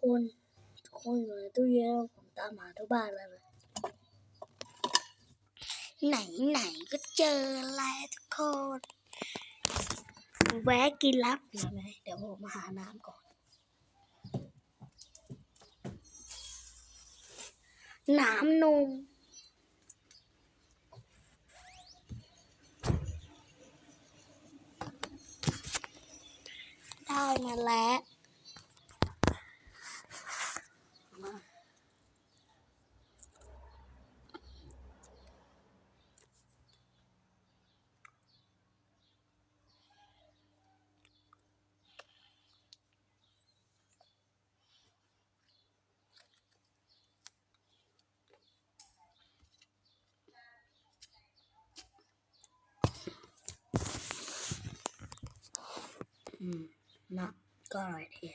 คนทุกคนอยู่ในตู้เย็นผมตามหาทุกบ้านแล้วเลยไหนไหนก็เจอแล้วทุกคนแวะกินลับเดี๋ยไหมเดี๋ยวผมมาหาน้ำก่อน น้ำนมได้มาแล้ว อืมนะก็อร่อยดี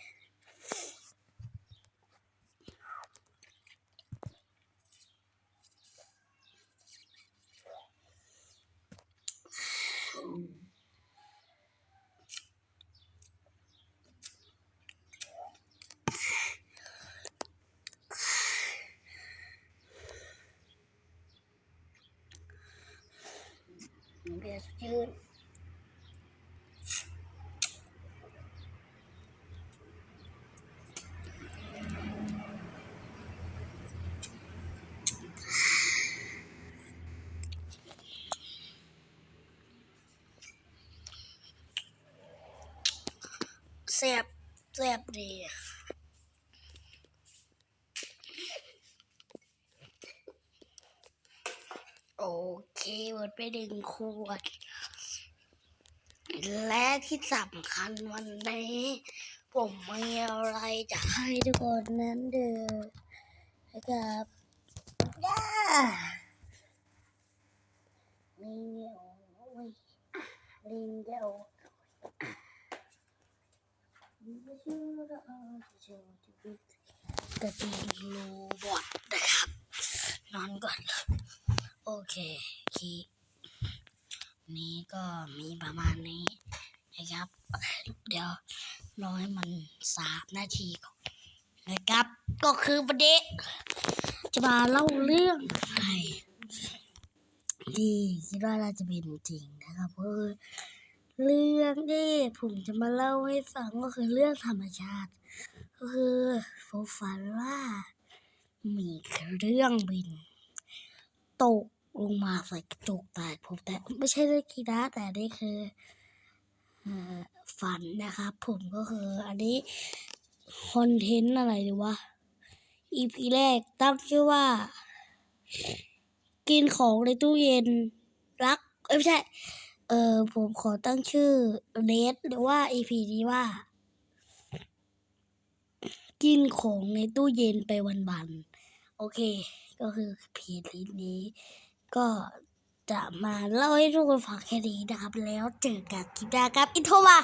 เบียร์สดชื่น แซ่บแซ่บดีโอเคหมดไปหนึ่งขวด และที่สำคัญวันนี้ ผมมีอะไรจะให้ทุกคนนั้นเด้อนะครับย่ามีเดียวโอ้ยลิงเดียว กระดิ่งโลบอทนะครับ นอนก่อน โอเคคีนี้ก็มีประมาณนี้นะครับ เดี๋ยวรอให้มันสามนาทีก่อนนะครับ ก็คือประเด็จะมาเล่าเรื่องอะไรที่คิดว่าน่าจะเป็นจริงนะครับก็คือ เรื่องที่ผมจะมาเล่าให้ฟังก็คือเรื่องธรรมชาติ ก็คือผมฝันว่ามีเครื่องบิน ตกลงมาใส่กระจกแตกผมแต่ไม่ใช่เรื่องกีฬาแต่นี่คือฝันนะครับ ผมก็คืออันนี้คอนเทนต์อะไรดีวะ EP แรกตั้งชื่อว่า กินของในตู้เย็นรัก เอ้ยไม่ใช่ ออผมขอตั้งชื่อเนสหรือว่า EP นี้ว่า กินของในตู้เย็นไปวันๆ โอเค ก็คือ EP นี้นี้ ก็จะมาเล่าให้ทุกคนฟังแค่นี้นะครับ แล้วเจอกันคลิปหน้าครับ อินโทรมา